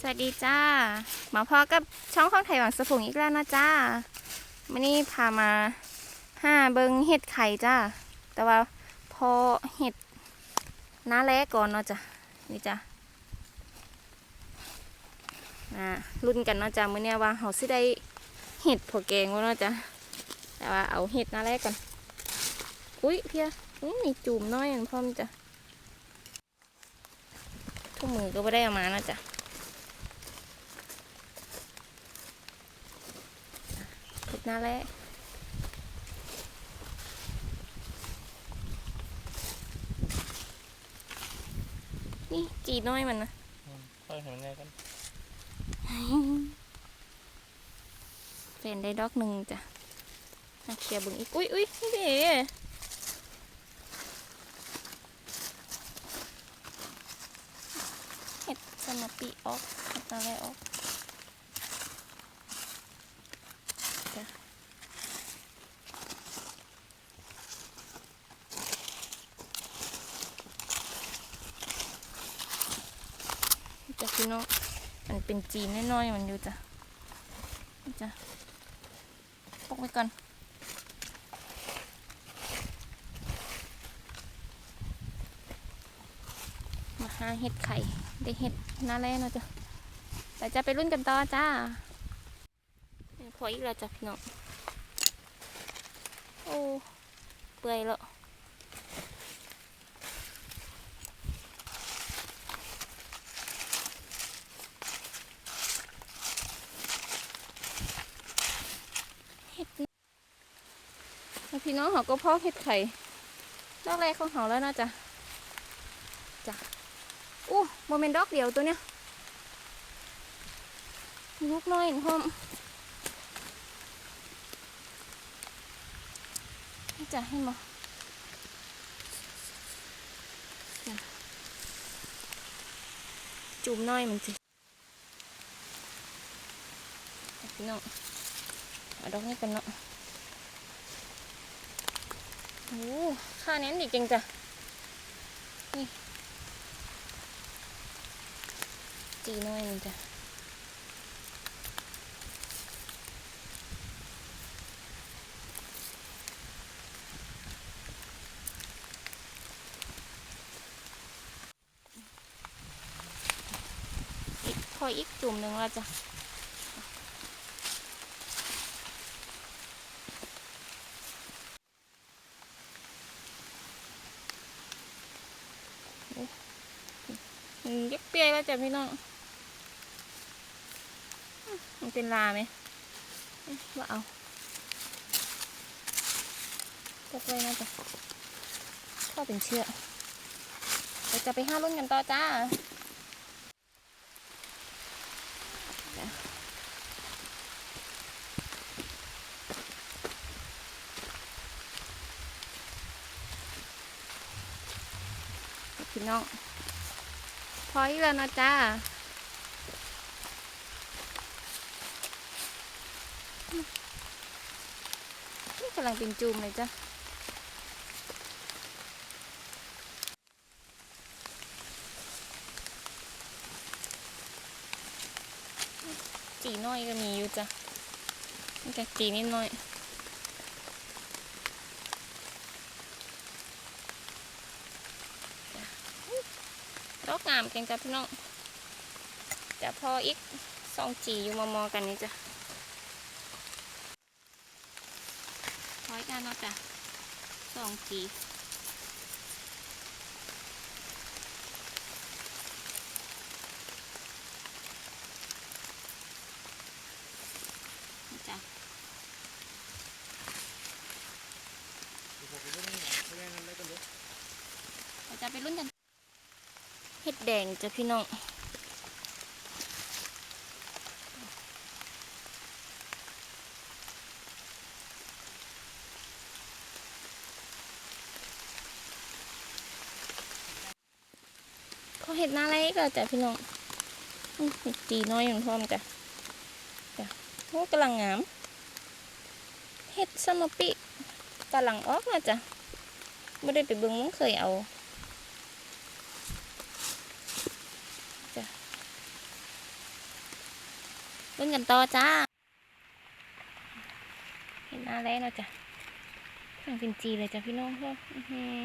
สวัสดีจ้ามาพอกับช่องของไทยหวังสะพงอีกแล้วนะจ้าวันนี้พามาห้าเบิงเห็ดไข่จ้าแต่ว่าพอเห็ดน้าแรกก่อนเนาะจ้ะนี่จ้ะอ่ารุ่นกันเนาะจ้ะมื้อเนี้ยว่าเขาสิได้เห็ดพอแกงวะเนาะจ้ะแต่ว่าเอาเห็ดน้าแรกก่อนอุ้ยเพียอุ้ยมีจุ่มน้อยอันพร้อมจ้ะทุกมือก็ไม่ได้เอามาเนาะจ้ะ เห็ดหน้าแรกนี่จีน้อยมันนะค่อยเห็นไงกันเป็นได้ดอกหนึ่งจ้ะมาเคลียร์เบึงอีก อุ้ยอุ้ยนี่เด้เห็ดสมปีออกเห็ดอะไรออกจ้ะ นี่จ้ะมันเป็นจีนน้อยๆมันอยู่จ้ะจ้ะปกไว้ก่อนมาหาเห็ดไข่ได้เห็ดหน้าแรกเนาะจ้ะแต่จะไปรุ่นกันต่อจ้าพออีกแล้วจ้ะพี่น้องโอ้เปื่อยแล้ว แล้วพี่น้องเขาก็พาะเห็ดไข่ดอกแรกของเขาแล้วนาะจ้ะจ้ะอู้โมเมนดอกเดียวตัวเนี้ยลูกน้อยเห็นพร้อมจ้ะให้มาจุ่มน้อยมันสิพี่น้อง ดอกนี้กันเนาะโอ้ค่าแน้นดีจริงจ้ะ นี่จีน้อยนี่จ้ะอีกพออีกจุ่มหนึ่งแล้วจ้ะ อืม บพี่น้อง มันเป็นลาไหมมว่าเอาตกเลยนะจ๊ะก็เป็นเชือกเราจะไปห้ารุ่นกันต่อจ้าพี่น้อง ออีกแล้วนะจ้านี่กำลังเป็นจูมเลยจ้ะจีน้อยก็มีอยู่จ้ะนี่จะจีนิดน่อย ดอกงามเก่งจ้ะพี่น้องจะพออีกสองจีอยู่มอมอกันนี่จ้ะพออีกอันเนาะจ้ะสองจีนี่จ้ะเราจะไปรุ่นกัน เห็ด แดงจ้ะพี่น้องเขาเห็ดหน้าไรก็จ้ะพี่น้องจีน้อยอย่างพร้อมจ้ะจ้ะโอ้กำลังงามเห็ดสมปิกำลังออกนะจ้ะไม่ได้ไปเบิ่งมันเคยเอา จ เล่นกันต่อจ้า เห็นหน้าแล้วเนาะจ้ะสั่งเป็นจีเลยจ้ะพี่น้องเพื่อนอื้อหือ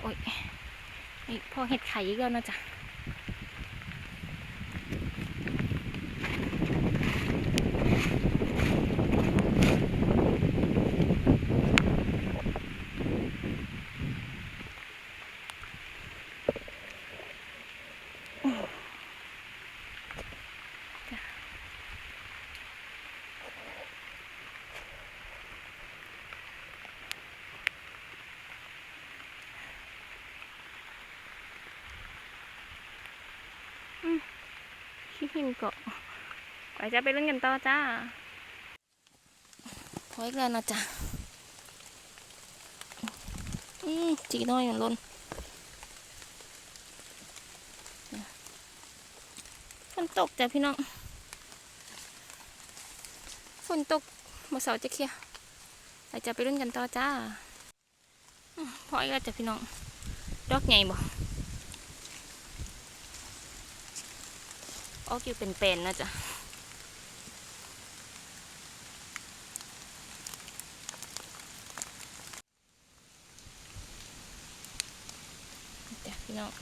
โอ้ยนี่พอเห็ดไข่อีกแล้วเนาะจ้ะ ขี้ หินเกาะไปจะไปเล่นกันต่อจ้าพออีกแล้วนะจ๊ะอืมจีน้อยอยู่ล้นฝนตกจ้ะพี่น้องฝนตกมาเสาร์จะเคลียร์ไปจะไปเล่นกันต่อจ้าพออีกแล้วจ้ะพี่น้องดอกใหญ่บ่ ออกอยู่เป็นๆนะจ๊ะพี่น้อง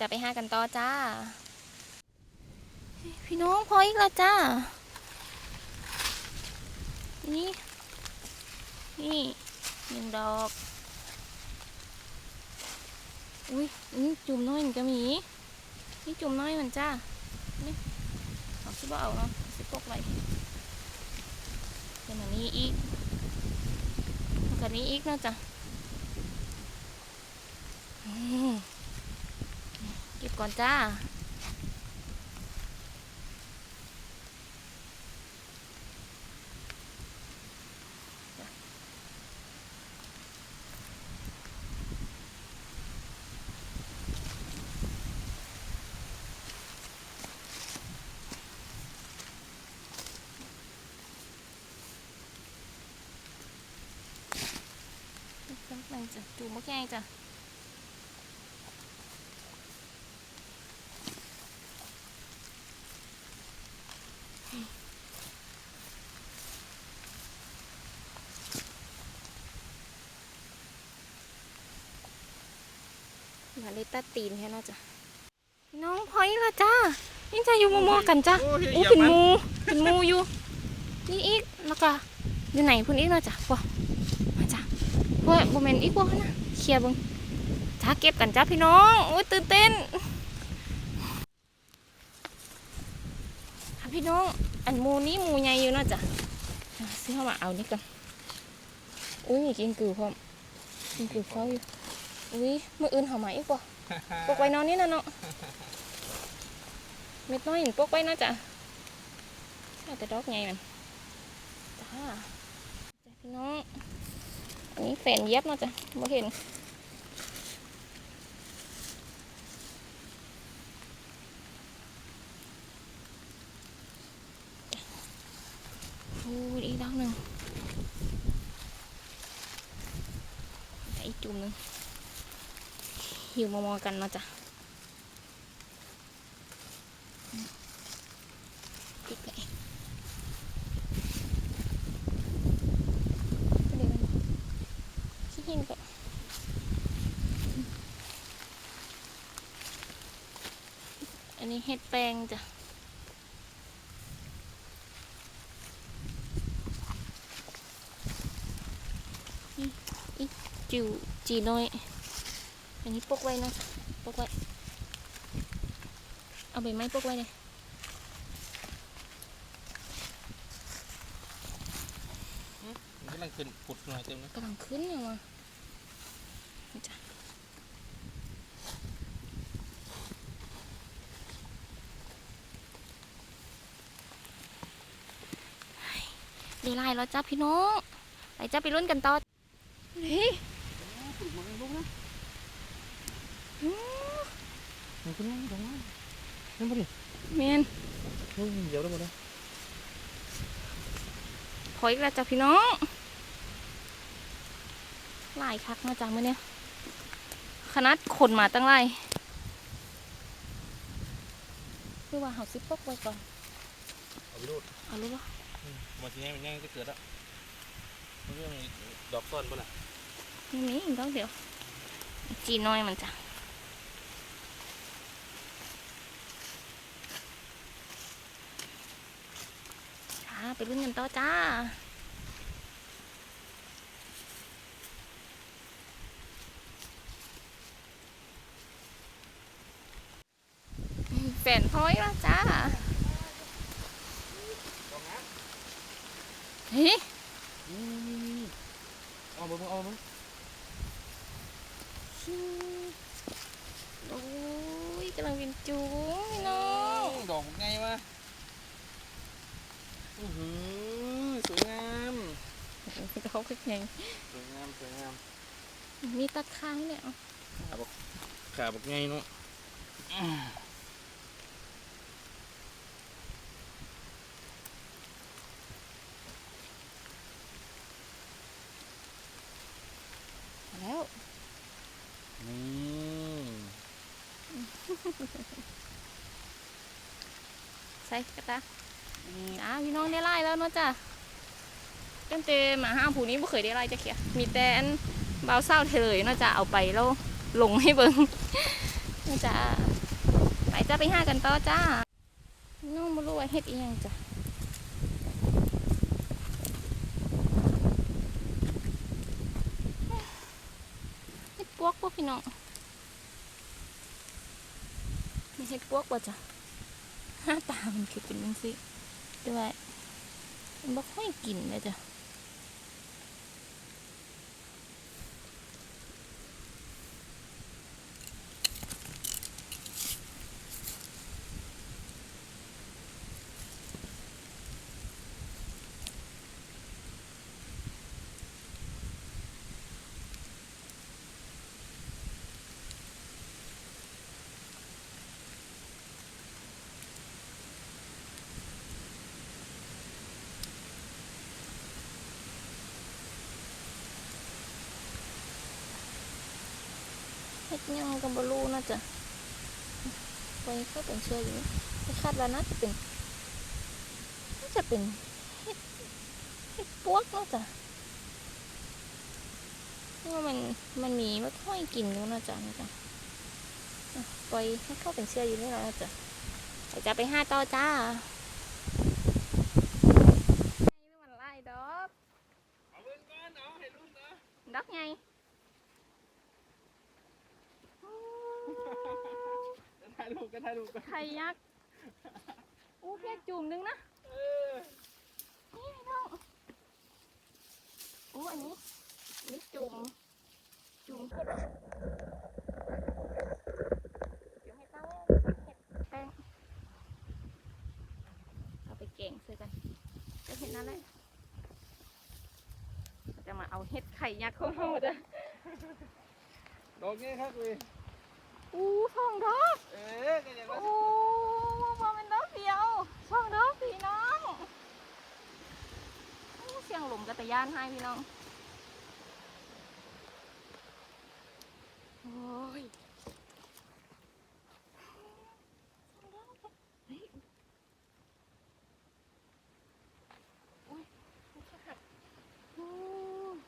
จะไปห้ากันต่อจ้า พี่น้องพออีกแล้วจ้า นี่ นี่หนึ่งดอก อุ้ยนี่จุ่มน้อยมันก็มีนี่จุ่มน้อยมันจ้านี่เอาสิบ่เอาเนาะสิปกไว้เป็นแบบนี้อีกแบบนนี้อีกเนาะจ้ะเก็บก่อนจ้า กำ ลังจะจุ่มมะแกงจ้ะมาเลยตัดตีนแค่นั้นจ้ะพี่น้องพอยละจ้านี่จะอยู่มอๆกันจ้ะโอ้ยอู้อย่าเป็นมันหมูเป็นหมูอยู่ นี่อีกแล้วก็อยู่ไหนพุ่นอีกเนาะจ้ะพวมาจ้ะพวกโมเมนอีกพวกนะ เคลียร์บึงจ้าเก็บกันจ้าพี่น้องโอ้ยตื่นเต้นค่ะพี่น้อง อันมูนี้มูใหญ่อยู่เนาะจ้ะอะซื้อเข้ามาเอานี่กันอุ้ยมีกินกือพร้อมกินกือเขาอยู่อุ้ยมืออื่นเขามาอีกป่ะปกไว้นอนนี่นะเนาะเม็ดน้อยเห็นปกไว้นะจ้ะแต่ดอกใหญ่มันจ้าจ้าพี่น้อง อันนี้แฟนเย็บเนาะจ้ะบ่เห็นอู้อีกดอกหนึ่งอีกจุ่มหนึ่งอยู่มอๆกันเนาะจ้ะปิดเลย เดี๋ยวกันขี้หินก็ อันนี้เห็ดแปลงจ้ะนี่อีจิวจีน้อย อันนี้ปกไว้เนาะปกไว้ เอาใบไม้ปกไว้เลยกำลังขึ้นผุดหน่อยเต็มเลยกำลังขึ้นอยู่อะ ดีไลน์แล้วจ้าพี่น้องไปจ้าไปรุ่นกันต่อเฮ้ยมันขึ้นมาตรงนั้นนั่นมาดิเมนเฮ้ยเดี๋ยวได้หมดแล้วพออีกแล้วจ้ะพี่น้องหลายคักมาจากเมื่อเนี้ยขนาดคนมาตั้งไรคือว่าเขาซิปกไว้ก่อน เอาไปดูดเอารู้ปะ มาทีนี้มันยังจะเกิดแล้วมันเรื่องดอกต้นปะล่ะไม่มีดอกเดียว จีน้อยมันจ้ะจ้าไปรุ่นกันต่อจ้า แฟนพ้อยแล้วจ้า เฮ้ย นี่นี่นี่เอาไปมึงเอามึง โอ้ยกำลังเป็นจูงพี่น้อง ดอกไงวะอือหือสวยงาม เขาคือไง สวยงามสวยงามมีตะไคร้เนี่ยเอาขาบอกไงเนาะเอาแล้วนี่ใส่กระตาจ้าพี่น้องได้ไล่แล้วเนาะจ้ะเต็มเตมมาห้ามผู้นี้ไม่เคยได้ไล่จะเขียมีแต่อันเบาเศร้าเฉลยเนาจะเอาไปแล้วลงให้เบิ่งเนาจะไปจ้าไปห้ากันต่อจ้า น้องไม่รู้ว่าเฮ็ดอีหยังจ้ะเฮ็ดปวกปะพี่น้องมีเฮ็ดปวกป่ะจ้ะหน้าตามันคือเป็นจังซี่ด้วยมันบ่ค่อยกินเลยจ้ะ ยังก็บ่รู้นะจ้ะไว้ก็เป็นเชื่ออยู่แต่คาดว่าน่าจะเป็นน่าจะเป็นเฮ็ดเฮ็ดปวกเนาจะเพราะว่ามันมันมีไม่ค่อยกินอยู่นะจ๊ะนะจ๊ะอะปให้เข้าเป็นเชื่ออยู่นี่แล้วนะจ้ะจะไปห้าต่อจ้าไม่มันไล่ดอกเอาเงินก่อนเอาให้รุ่นนะดอกไง จะถ่ายรูปก็ถ่ายรูปกันไข่ยักษ์อู้เพียกจุ่มนึงนะเออนี่พี่น้องอู้อันนี้อันนี่จุ่มจุ่มเห็ดจุ่มให้ตั้งเห็ดแป้งเอาไปแกงใส่กันจะเห็ดนั่นแหละเราจะมาเอาเห็ดไข่ยักษ์ของเราจ้ะ ดอกนี้ครับเว้ย อู้ทองดอกเอ๊ะก็อย่างโอ้นั้นมาเป็นดอกเดียวทองดอกพี่น้องอู้เสียงหลุมกระตะยานให้พี่น้องโอ้ยเฮ้ยโอ้ยไม่ใช่ค่ะโอ้ย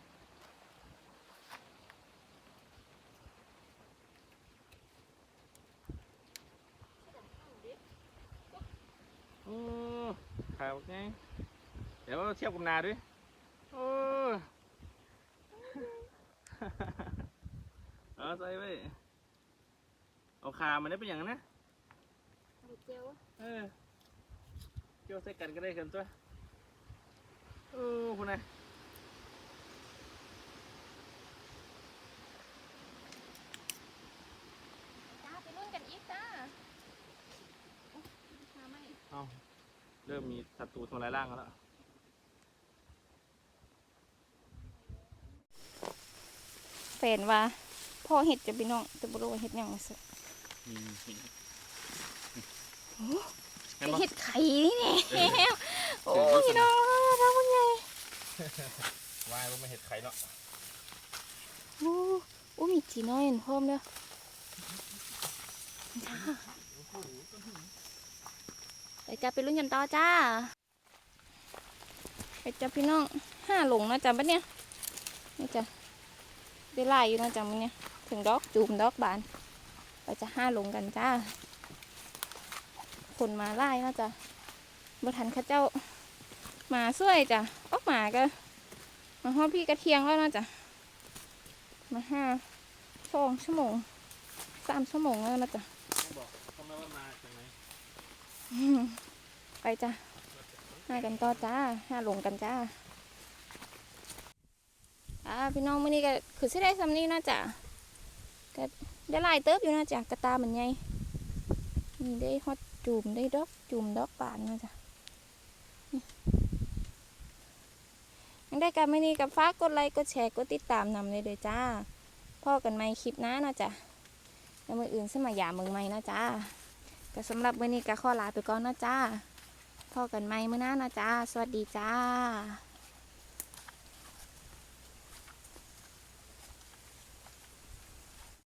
อือขาบอกไง เดี๋ยวเทียบกับนาด้วยโอ้เอาใส่ไว้เอาขามันได้เป็นอย่างนั้นนะดูเจียวเออเกี่ยวใส่กันก็ได้กันตัวเออคุณนายจ้าไปรุ่นกันอีกจ้าโอ๊ยมาไหมเอาเริ่มมีศัตรูทำลายร่างกันแล้ว แฟ นว่าพ่อเห็ดจะพี่น้องแต่บ่รู้ว่าเห็ดหยังมาสิมีมีเห็นปะเห็ดไข่นี่แน่โอ้ยพี่น้องทำยังไงวายว่าไม่เห็ดไข่เนาะโอ้โอ้มีจีน้อยเห็นพร้อมเด้อจ้าไปจ้าไปลุ้นกันต่อจ้าไปจ้าพี่น้องห้าหลงนะจ๊ะปะเนี่ยนี่จ้ะ ได้ไล่อยู่นะจ๊ะมันเนี่ยถึงดอกจูมดอกบานไปจะห้าลงกันจ้า คนมาไล่นะจ๊ะบ่ทันข้าเจ้ามาช่วยจ้ะออกมาก็มาฮอดพี่กระเทียงแล้วนะจ๊ะมาห้าสองชั่วโมงสามชั่วโมงแล้วนะจ๊ะเขาบอกทำไมว่าจากไหนอืมไปจ้ะห้ากันต่อจ้าห้าลงกันจ้า อ่าพี่น้องมื่อนี้ก็คือสิได้สำนี้นะจ๊ะก็ได้ลายเติบอยู่นะจ๊ะกระตาเหมือนไงนี่ได้ฮอดจุ่มได้ดอกจุ่มดอกบานนะจ๊ะยังได้กันไม่นี้กับฟ้ากดไลค์กดแชร์กดติดตามนำเลยเด้อจ้าพ่อกันไหมคลิปน้านะจ๊ะแล้วมืออื่นสมัยหยามเมืองใหม่นะจ้าก็สำหรับมื้อนี้ก็ขอลาไปก่อนนะจ้าพอกันใหมมื้อหน้านะจ้าสวัสดีจ้า